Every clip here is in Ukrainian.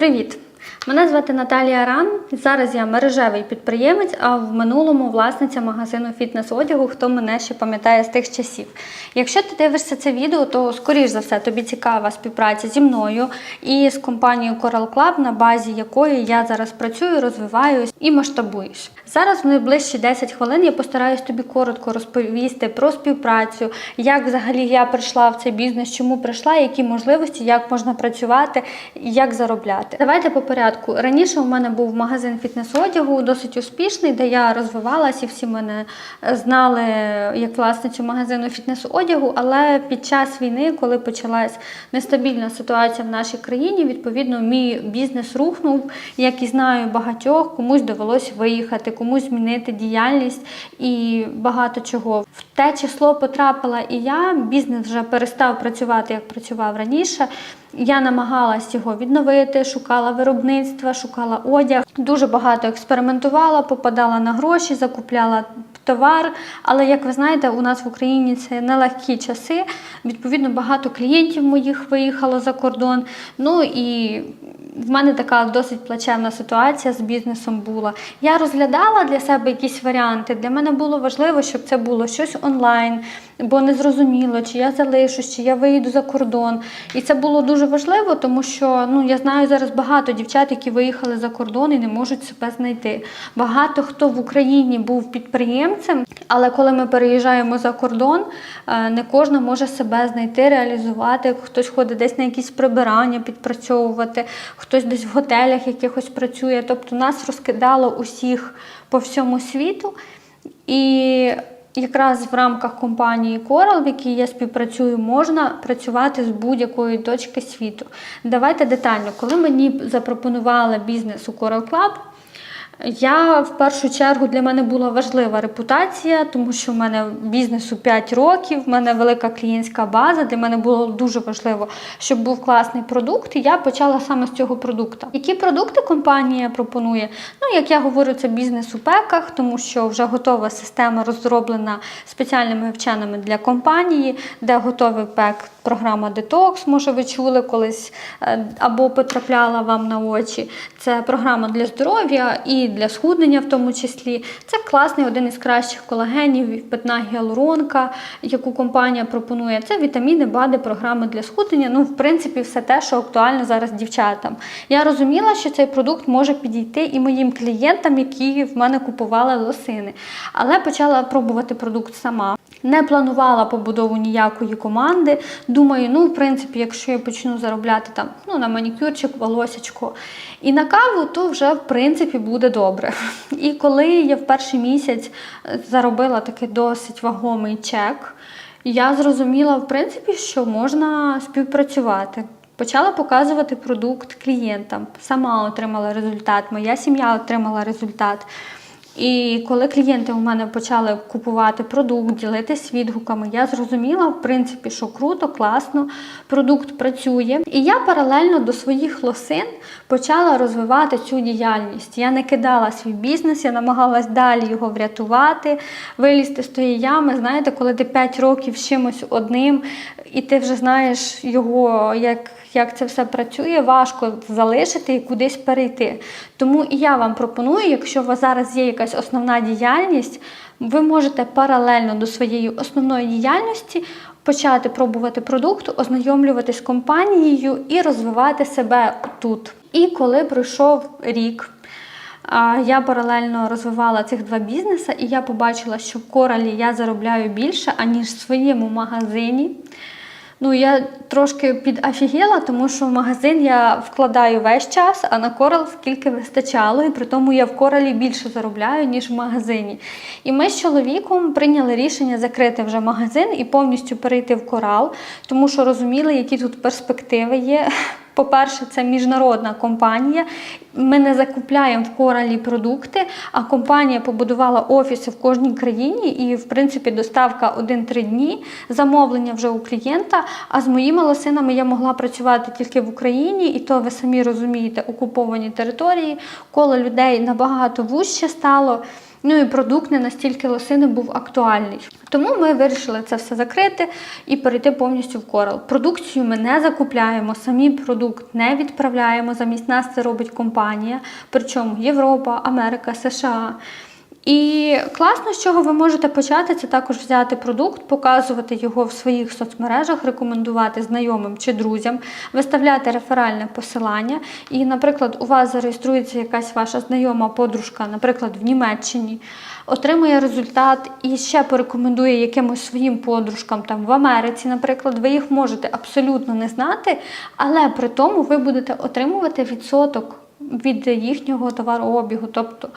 Привіт! Мене звати Наталія Ран. Зараз я мережевий підприємець, а в минулому власниця магазину фітнес-одягу, хто мене ще пам'ятає з тих часів. Якщо ти дивишся це відео, то скоріш за все тобі цікава співпраця зі мною і з компанією Coral Club, на базі якої я зараз працюю, розвиваюсь і масштабуюсь. Зараз в найближчі 10 хвилин я постараюсь тобі коротко розповісти про співпрацю, як взагалі я прийшла в цей бізнес, чому прийшла, які можливості, як можна працювати, як заробляти. Давайте по порядку. Раніше у мене був магазин фітнес-одягу, досить успішний, де я розвивалася, і всі мене знали як власницю магазину фітнес-одягу. Але під час війни, коли почалась нестабільна ситуація в нашій країні, відповідно, мій бізнес рухнув, як і знаю багатьох, комусь довелося виїхати, комусь змінити діяльність і багато чого. В те число потрапила і я. Бізнес вже перестав працювати як працював раніше. Я намагалась його відновити, шукала виробництва, шукала одяг. Дуже багато експериментувала, попадала на гроші, закупляла товар. Але як ви знаєте, у нас в Україні це нелегкі часи. Відповідно, багато клієнтів моїх виїхало за кордон. Ну і в мене така досить плачевна ситуація з бізнесом була. Я розглядала для себе якісь варіанти. Для мене було важливо, щоб це було щось онлайн, бо не зрозуміло, чи я залишусь, чи я виїду за кордон. І це було дуже важливо, тому що ну я знаю зараз багато дівчат, які виїхали за кордон і не можуть себе знайти. Багато хто в Україні був підприємцем, але коли ми переїжджаємо за кордон, е, не кожна може себе знайти, реалізувати. Хтось ходить десь на якісь прибирання, підпрацьовувати, хтось десь в готелях якихось працює. Тобто нас розкидало усіх по всьому світу. І якраз в рамках компанії Coral, в якій я співпрацюю, можна працювати з будь-якої точки світу. Давайте детально, коли мені запропонували бізнес у Coral Club, я в першу чергу для мене була важлива репутація, тому що в мене бізнесу 5 років, в мене велика клієнтська база. Для мене було дуже важливо, щоб був класний продукт. І я почала саме з цього продукту. Які продукти компанія пропонує? Ну, як я говорю, це бізнес у пеках, тому що вже готова система розроблена спеціальними вченими для компанії, де готовий пек. Програма Detox, може, ви чули колись е, або потрапляла вам на очі. Це програма для здоров'я і для схуднення, в тому числі. Це класний один із кращих колагенів, питна гіалуронка, яку компанія пропонує. Це вітаміни, БАДи, програми для схуднення. Ну, в принципі, все те, що актуально зараз дівчатам. Я розуміла, що цей продукт може підійти і моїм клієнтам, які в мене купували лосини. Але почала пробувати продукт сама. Не планувала побудову ніякої команди. Думаю, ну, в принципі, якщо я почну заробляти там ну, на манікюрчик, волосячко і на каву, то вже в принципі буде добре. І коли я в перший місяць заробила такий досить вагомий чек, я зрозуміла, в принципі, що можна співпрацювати. Почала показувати продукт клієнтам. Сама отримала результат, моя сім'я отримала результат. І коли клієнти у мене почали купувати продукт, ділитись відгуками, я зрозуміла, в принципі, що круто, класно, продукт працює. І я паралельно до своїх лосин почала розвивати цю діяльність. Я не кидала свій бізнес, я намагалась далі його врятувати, вилізти з тої ями. Знаєте, коли ти 5 років з чимось одним, і ти вже знаєш його, як, як це все працює, важко залишити і кудись перейти. Тому і я вам пропоную, якщо у вас зараз є якась основна діяльність, ви можете паралельно до своєї основної діяльності почати пробувати продукт, ознайомлюватись з компанією і розвивати себе тут. І коли пройшов рік. Я паралельно розвивала цих два бізнеси, і я побачила, що в коралі я заробляю більше, аніж в своєму магазині. Ну, я трошки підафігела, тому що в магазин я вкладаю весь час, а на корал скільки вистачало, і при тому я в коралі більше заробляю, ніж в магазині. І ми з чоловіком прийняли рішення закрити вже магазин і повністю перейти в корал, тому що розуміли, які тут перспективи є. По-перше, це міжнародна компанія. Ми не закупляємо в коралі продукти, а компанія побудувала офіси в кожній країні, і, в принципі, доставка 1-3 дні, замовлення вже у клієнта. А з моїми лосинами я могла працювати тільки в Україні, і то ви самі розумієте, окуповані території, коло людей набагато вужче стало. Ну і продукт не настільки лосини був актуальний. Тому ми вирішили це все закрити і перейти повністю в Coral. Продукцію ми не закупляємо, самі продукт не відправляємо. Замість нас це робить компанія, причому Європа, Америка, США. І класно, з чого ви можете почати, це також взяти продукт, показувати його в своїх соцмережах, рекомендувати знайомим чи друзям, виставляти реферальне посилання. І, наприклад, у вас зареєструється якась ваша знайома подружка, наприклад, в Німеччині, отримує результат і ще порекомендує якимось своїм подружкам там в Америці, наприклад, ви їх можете абсолютно не знати, але при тому ви будете отримувати відсоток від їхнього товарообігу, тобто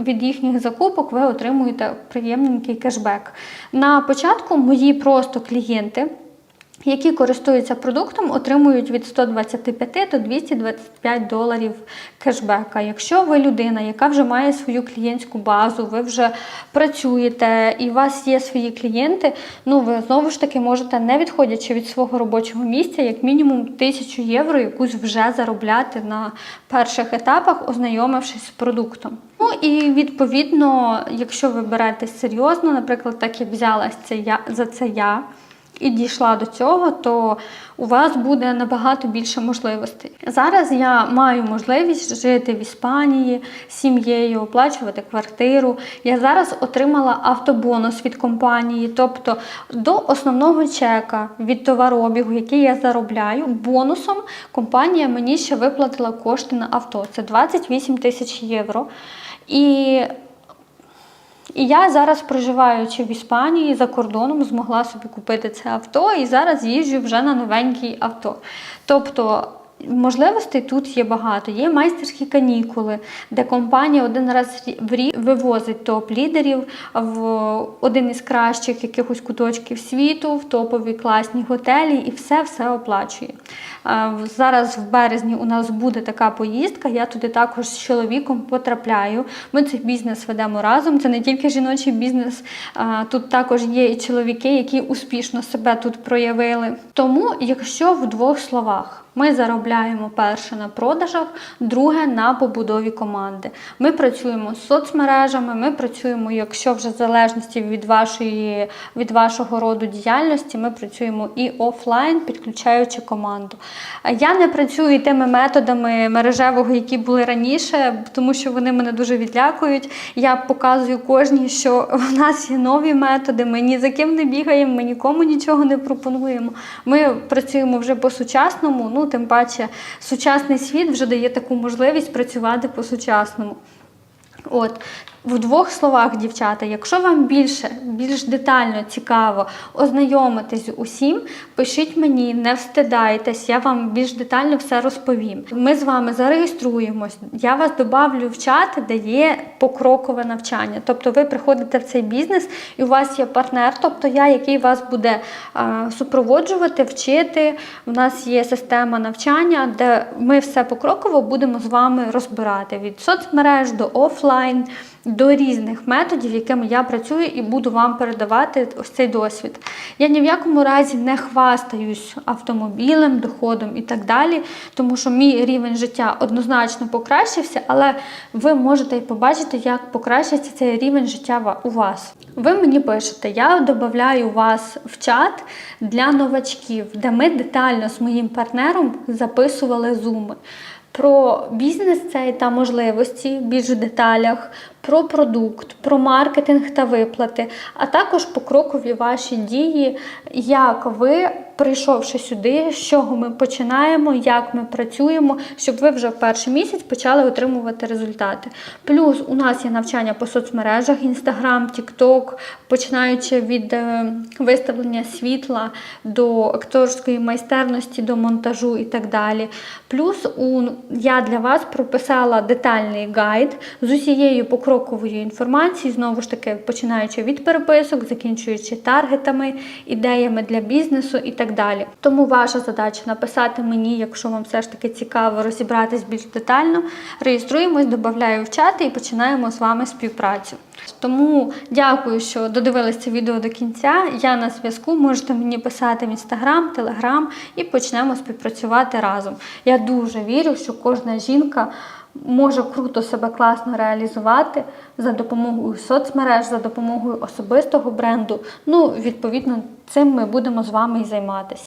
від їхніх закупок ви отримуєте приємненький кешбек. На початку мої просто клієнти. Які користуються продуктом, отримують від 125 до 225 доларів кешбека. Якщо ви людина, яка вже має свою клієнтську базу, ви вже працюєте і у вас є свої клієнти, ну ви знову ж таки можете, не відходячи від свого робочого місця, як мінімум 1000 євро якусь вже заробляти на перших етапах, ознайомившись з продуктом. Ну і відповідно, якщо ви беретесь серйозно, наприклад, так як взялась це я за це я і дійшла до цього, то у вас буде набагато більше можливостей. Зараз я маю можливість жити в Іспанії з сім'єю, оплачувати квартиру. Я зараз отримала автобонус від компанії, тобто до основного чека від товарообігу, який я заробляю, бонусом компанія мені ще виплатила кошти на авто. Це 28 тисяч євро. І і я зараз, проживаючи в Іспанії за кордоном, змогла собі купити це авто і зараз їжджу вже на новенький авто. Тобто можливостей тут є багато. Є майстерські канікули, де компанія один раз в рік вивозить топ-лідерів в один із кращих якихось куточків світу, в топові класні готелі і все-все оплачує. Зараз в березні у нас буде така поїздка. Я туди також з чоловіком потрапляю. Ми цей бізнес ведемо разом. Це не тільки жіночий бізнес, тут також є і чоловіки, які успішно себе тут проявили. Тому, якщо в двох словах. Ми заробляємо перше на продажах, друге на побудові команди. Ми працюємо з соцмережами, ми працюємо, якщо вже в залежності від вашої від вашого роду діяльності, ми працюємо і офлайн, підключаючи команду. Я не працюю тими методами мережевого, які були раніше, тому що вони мене дуже відлякують. Я показую кожній, що в нас є нові методи. Ми ні за ким не бігаємо, ми нікому нічого не пропонуємо. Ми працюємо вже по-сучасному. Ну, тим паче, сучасний світ вже дає таку можливість працювати по-сучасному. От, в двох словах, дівчата, якщо вам більше, більш детально цікаво ознайомитись з усім, пишіть мені, не встидайтесь, я вам більш детально все розповім. Ми з вами зареєструємось, я вас добавлю в чат, де є покрокове навчання. Тобто ви приходите в цей бізнес і у вас є партнер, тобто я, який вас буде а, супроводжувати, вчити. У нас є система навчання, де ми все покроково будемо з вами розбирати від соцмереж до офлайн до різних методів, якими я працюю, і буду вам передавати ось цей досвід. Я ні в якому разі не хвастаюсь автомобілем, доходом і так далі, тому що мій рівень життя однозначно покращився, але ви можете і побачити, як покращиться цей рівень життя у вас. Ви мені пишете, я додаю вас в чат для новачків, де ми детально з моїм партнером записували зуми. Про бізнес цей та можливості в більш деталях, про продукт, про маркетинг та виплати, а також покрокові ваші дії, як ви, прийшовши сюди, з чого ми починаємо, як ми працюємо, щоб ви вже в перший місяць почали отримувати результати. Плюс у нас є навчання по соцмережах, Instagram, TikTok, починаючи від е, виставлення світла до акторської майстерності, до монтажу і так далі. Плюс у, я для вас прописала детальний гайд з усією покроковою інформацією, знову ж таки, починаючи від переписок, закінчуючи таргетами, ідеями для бізнесу і так далі. Тому ваша задача написати мені, якщо вам все ж таки цікаво розібратись більш детально. Реєструємось, додаю в чати і починаємо з вами співпрацю. Тому дякую, що додивились це відео до кінця. Я на зв'язку. Можете мені писати в інстаграм, телеграм і почнемо співпрацювати разом. Я дуже вірю, що кожна жінка може круто себе класно реалізувати за допомогою соцмереж, за допомогою особистого бренду. Ну, відповідно, цим ми будемо з вами і займатися.